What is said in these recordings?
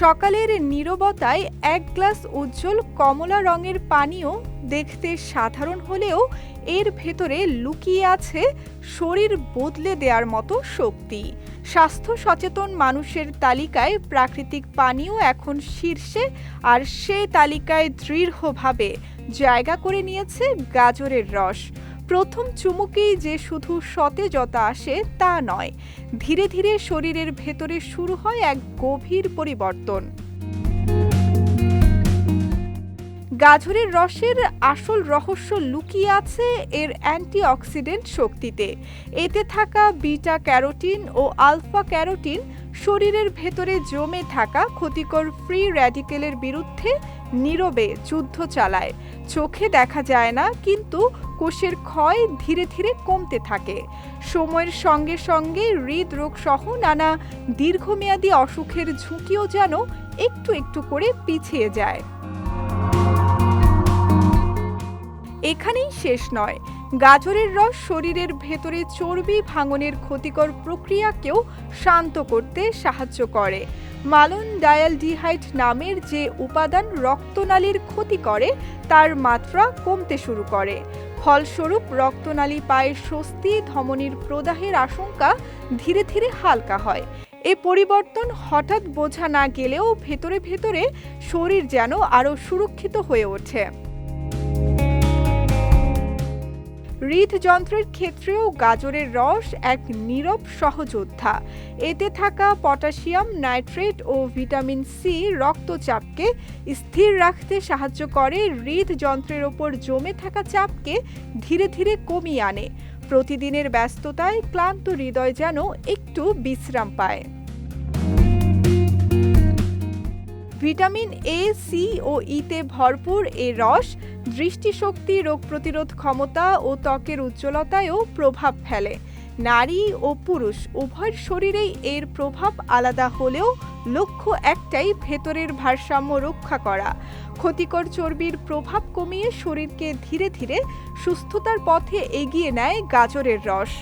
সকালের নীরবতায় এক গ্লাস উজ্জ্বল কমলা রঙের পানীয় দেখতে সাধারণ হলেও এর ভেতরে লুকিয়ে আছে শরীর বদলে দেওয়ার মতো শক্তি। স্বাস্থ্য সচেতন মানুষের তালিকায় প্রাকৃতিক পানীয় এখন শীর্ষে আর সে তালিকায় দৃঢ়ভাবে জায়গা করে নিয়েছে গাজরের রস। প্রথম চুমুকেই যে শুধু সতেজতা আসে তা নয়, ধীরে ধীরে শরীরের ভেতরে শুরু হয় এক গভীর পরিবর্তন। গাজরের রসের আসল রহস্য লুকিয়ে আছে এর অ্যান্টিঅক্সিডেন্ট শক্তিতে। এতে থাকা বিটা ক্যারোটিন ও আলফা ক্যারোটিন শরীরের ভেতরে জমে থাকা ক্ষতিকর ফ্রি র্যাডিকেলের বিরুদ্ধে নীরবে যুদ্ধ চালায়। চোখে দেখা যায় না, কিন্তু কোষের ক্ষয় ধীরে ধীরে কমতে থাকে। সময়ের সঙ্গে সঙ্গে হৃদরোগ সহ নানা দীর্ঘমেয়াদী অসুখের ঝুঁকিও যেন একটু একটু করে পিছিয়ে যায়। এখানেই শেষ নয়। গাজরের রস শরীরের ভেতরে চর্বি ভাঙনের ক্ষতিকর প্রক্রিয়াকেও শান্ত করতে সাহায্য করে। মালন ডায়ালডিহাইড নামের যে উপাদান রক্তনালীর ক্ষতি করে, তার মাত্রা কমতে শুরু করে। ফলস্বরূপ রক্তনালী পায়ের স্বস্তি, ধমনির প্রদাহের আশঙ্কা ধীরে ধীরে হালকা হয়। এ পরিবর্তন হঠাৎ বোঝা না গেলেও ভেতরে ভেতরে শরীর যেন আরও সুরক্ষিত হয়ে ওঠে। হৃদযন্ত্রের ক্ষেত্রেও গাজরের রস এক নীরব সহযোদ্ধা। এতে থাকা পটাশিয়াম, নাইট্রেট ও ভিটামিন সি রক্তচাপকে স্থির রাখতে সাহায্য করে, হৃদযন্ত্রের ওপর জমে থাকা চাপকে ধীরে ধীরে কমিয়ে আনে। প্রতিদিনের ব্যস্ততায় ক্লান্ত হৃদয় যেন একটু বিশ্রাম পায়। ভিটামিন এ, সি ও ইতে ভরপুর এ রস দৃষ্টিশক্তি, রোগ প্রতিরোধ ক্ষমতা ও ত্বকের উজ্জ্বলতায়ও প্রভাব ফেলে। নারী ও পুরুষ উভয়ের শরীরেই এর প্রভাব আলাদা হলেও লক্ষ্য একটাই, ভেতরের ভারসাম্য রক্ষা করা। ক্ষতিকর চর্বির প্রভাব কমিয়ে শরীরকে ধীরে ধীরে সুস্থতার পথে এগিয়ে নেয় গাজরের রস।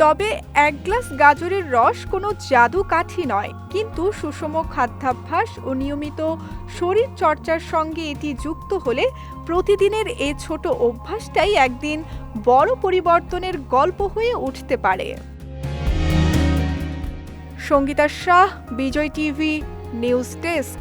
তবে এক গ্লাস গাজরের রস কোনো জাদু কাঠি নয়। কিন্তু সুষম খাদ্যাভ্যাস ও নিয়মিত শরীর চর্চার সঙ্গে এটি যুক্ত হলে প্রতিদিনের এ ছোট অভ্যাসটাই একদিন বড় পরিবর্তনের গল্প হয়ে উঠতে পারে। Sangita Shah, Vijay TV, news desk.